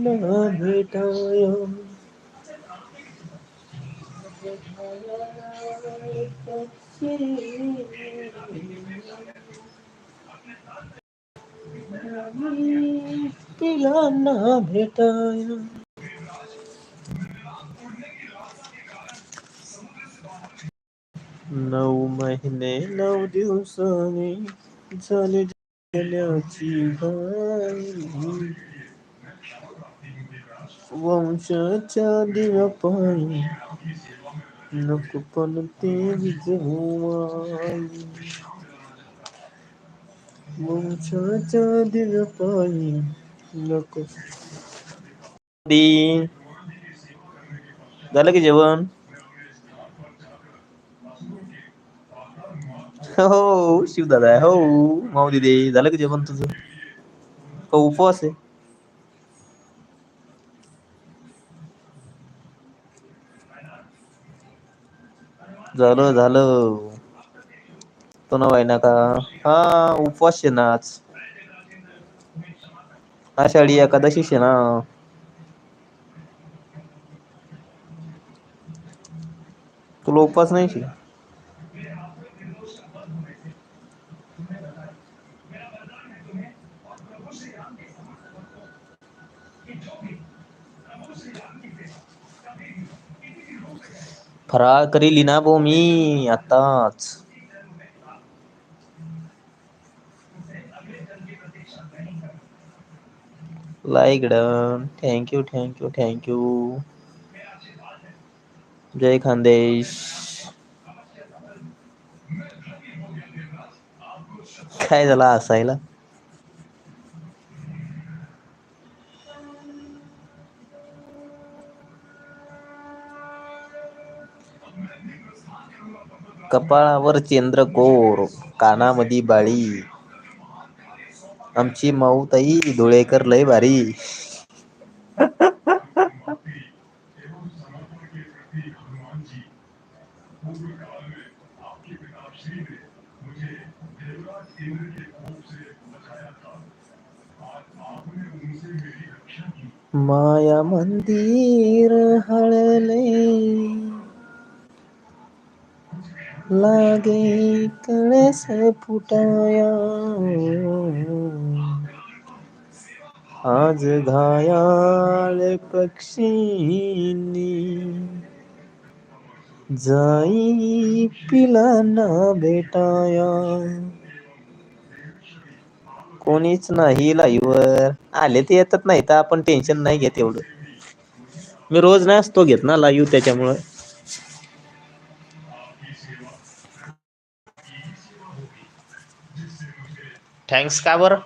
ना भेटाया तिला ना भेटाया नऊ महिने नऊ दिवसानी झाले जन्मल्याची घाई वंशाच्या दिव्या पायी नको पण ते विझवू आई वंशाच्या दिव्या नको झालं की जेवण? हो शिवदादा हो माऊ दीदे झालं की जेवण तुझं? का उपवास आहे? झालं झालं. तो ना व्हाय ना का हा उपवास आहे ना आज. आषाढी एकादशीच आहे ना. तुला उपवास नाही शे फराळ करील ना भो मी आताच like done thank you thank you thank you जय खानदेश काय झालं हसायला कपाळावर चंद्रकोर कानामधी बाळी. आमची माऊ ताई धुळेकर लय भारी. माया मंदिर लागे कळस फुटाया. आज घायाळ पक्षीनी. जाई पिलांना भेटाया. कोणीच नाही लाईव्हवर आले ते येतात नाही तर आपण टेन्शन नाही घेत एवढं. मी रोज नाही असतो घेत ना लाईव्ह त्याच्यामुळं. थँक्स का बरं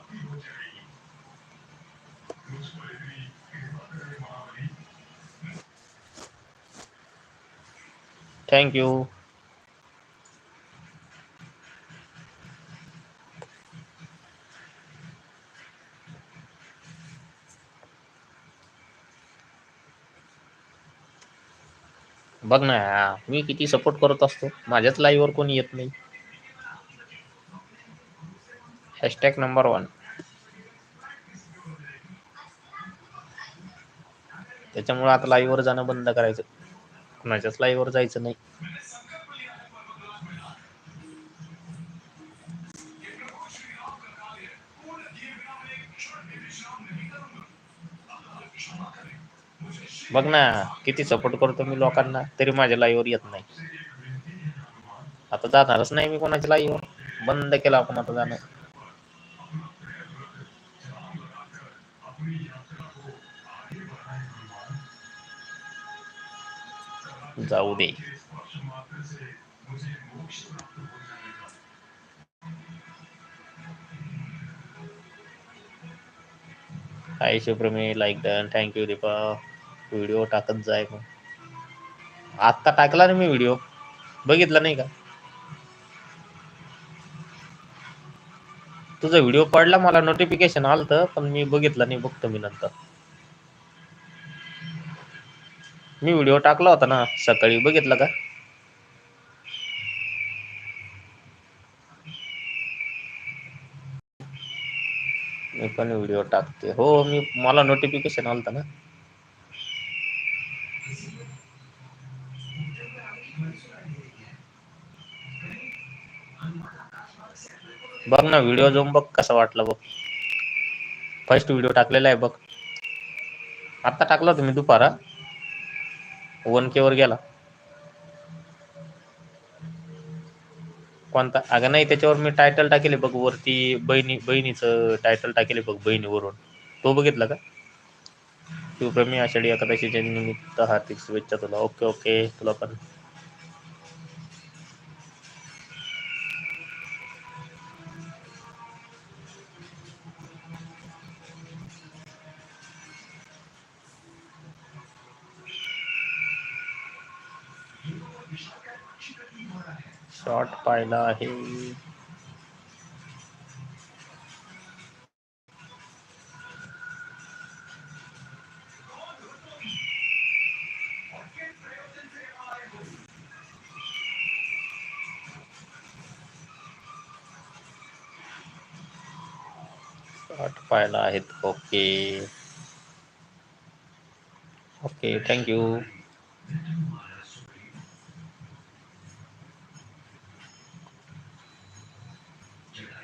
थँक्यू बघ ना, मी किती सपोर्ट करत असतो. माझ्याच लाईव्हवर कोणी येत नाही. Hashtag number one. त्याच्यामुळे आता लाईव्ह वर जाणं बंद करायचं. कुणाच्याच लाईव्ह वर जायचं नाही. बघ ना किती सपोर्ट करतो मी लोकांना तरी माझ्या लाईव्ह वर येत नाही. आता जाणारच नाही मी कोणाच्या लाईव्ह वर. बंद केलं आपण आता जाणं. जाऊ दे hi Shivpremi like done thank you Deepa video टाकत जाय मग. आत्ता टाकला ना मी व्हिडिओ बघितला नाही का? तुझा व्हिडिओ पडला मला नोटिफिकेशन आलं पण मी बघितलं नाही बघतो मी नंतर. मी व्हिडिओ टाकला होता ना सकाळी बघितलं का? मी पण व्हिडिओ टाकते. हो मी मला नोटिफिकेशन आलत ना. बघ ना व्हिडिओ जाऊन बघ कसा वाटला बघ. फर्स्ट व्हिडिओ टाकलेला आहे बघ. आत्ता टाकला तुम्ही दुपारा. वन के वर गेला. कोणता? अगं नाही त्याच्यावर मी टायटल टाकेले बघ वरती. बहिणी बहिणीचं टायटल टाकेले बघ बहिणीवरून. तो बघितला का? शिवप्रमी आषाढी एकादशीच्या निमित्त हार्दिक शुभेच्छा तुला. ओके ओके तुला पण शॉर्ट पाहिला आहे. शॉर्ट पाहिला ओके. ओके थँक्यू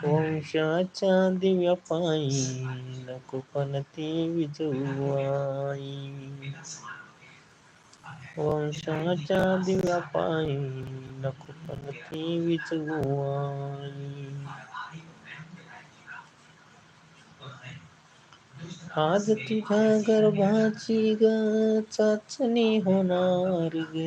वंशाच्या दिव्या पायी नको पण ती विजवाई वंशाच्या दिव्या पायी नको पण ती आज तुझ्या गर्भाची ग चाचणी होणार ग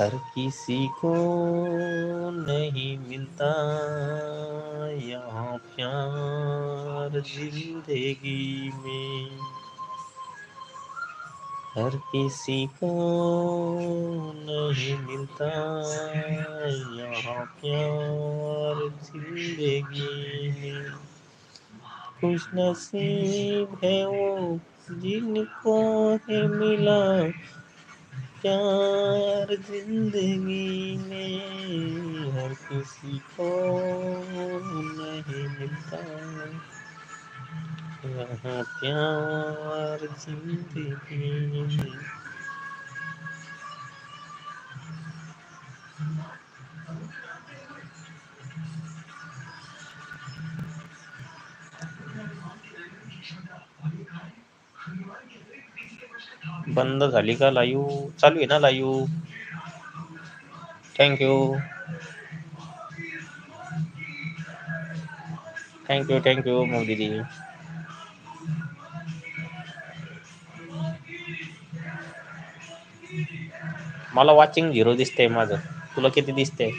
हर किसी को नहीं मिलता। यहाँ प्यार ज़िंदगी में। हर किसी को नहीं मिलता। यहाँ प्यार ज़िंदगी में। खुश नसीब है वो जिनको है मिला। प्यार ज़िंदगी में हर किसी को नहीं मिलता। यहाँ प्यार ज़िंदगी में बंद झाली का लाईव्ह चालू आहे ना live thank you thank you thank you मग दिदी. मला वॉचिंग झिरो दिसतंय माझं. तुला किती दिसतंय?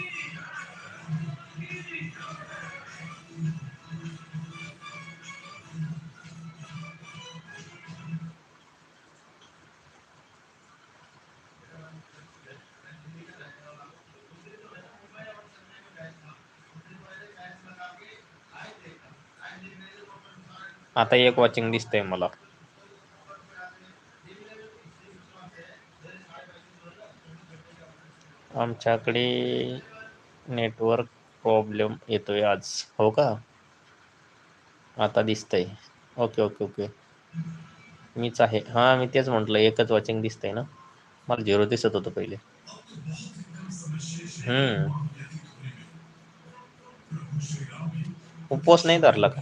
आता एक वॉचिंग दिसतंय मला. आमच्याकडे नेटवर्क प्रॉब्लेम येतोय आज. हो का? आता दिसतंय. Okay okay okay. मीच आहे. हा मी तेच म्हटलं एकच वॉचिंग दिसतंय ना? मला झिरो दिसत होतं पहिले. हम्म. उपवास नाही धरला का?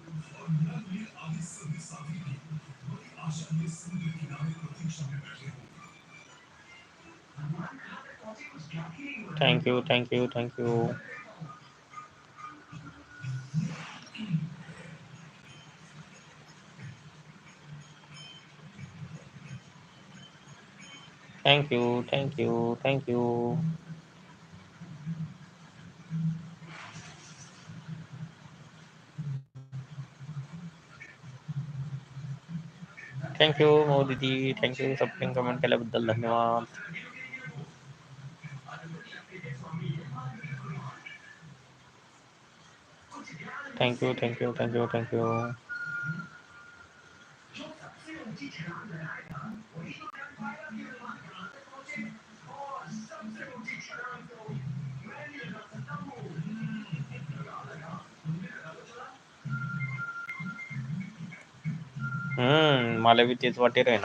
thank you thank you thank you thank you thank you thank you thank you Mau दीदी थँक्यू सपोर्टिंग कमेंट केल्याबद्दल धन्यवाद Thank you thank you thank you thank you हम्म मला बी तेच वाटे आहे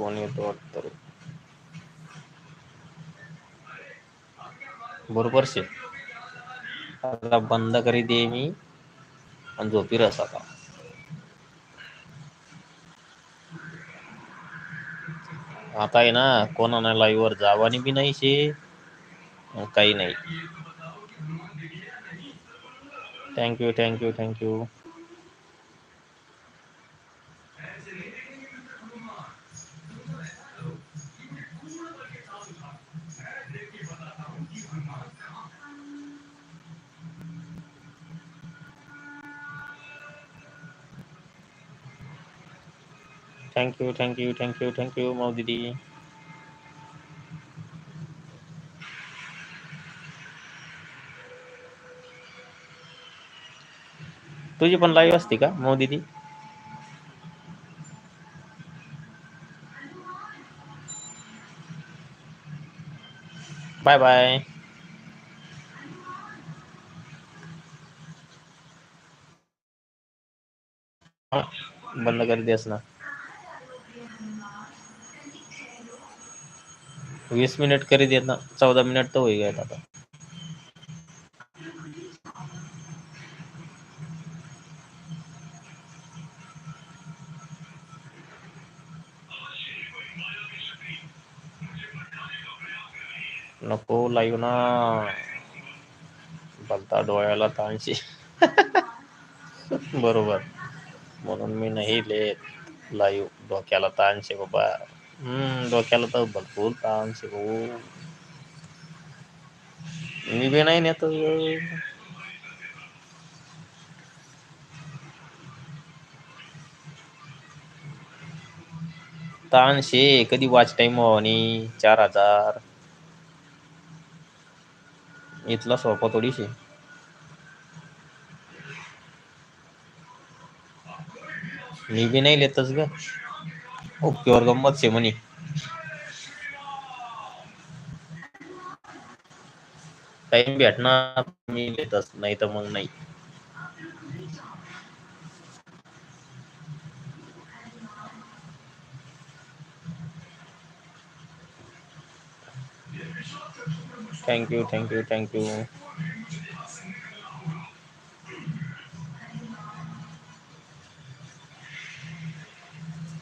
ना आता कोण येतो वाटतं रे. बरोबर शे आता बंद करी दे मी आणि झोपी रस आता आता आहे ना कोणा लाईव्ह वर जावानी बी नाही शे काही नाही you thank you thank you thank you Mau दीदी तुझी पण लाईव्ह असते का मऊ दीदी बाय बाय बंद कर देस वीस मिनिट करी ना, चौदा मिनिट तर होई गए आता. नको लाईव्ह ना. भलता डोळ्याला ताणशी. बरोबर. म्हणून मी नाही लेत लाईव्ह डोक्याला ताणशे बाबा. हम्म डोक्याला तर भरपूर ताणशे भाऊ. मी बी नाही नेत. तानशे कधी वाच टाइम आणि चार हजार. इथला सोपा थोडीशी. मी बी नाही लेतच ग. ओकेवर गंमत शे म्हणे टाइम भेटणार मी लेतच नाही तर मग नाही thank you thank you thank you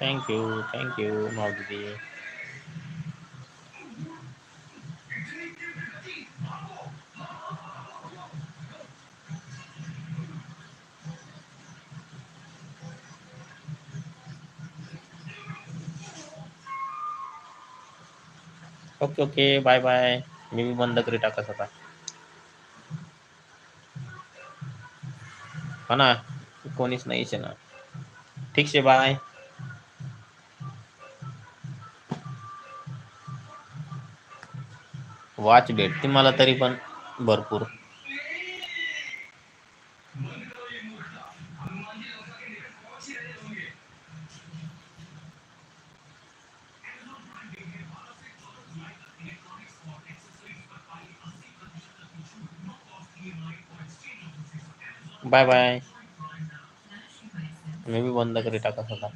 thank you you thank you thank you Mauli okay okay bye bye मी बी बंद करी टाकत आता हा ना? कोणीच नाहीच ना. ठीक आहे बाय वॉच भेटते मला तरी पण भरपूर. बाय बाय मी बंद करी टाकत होता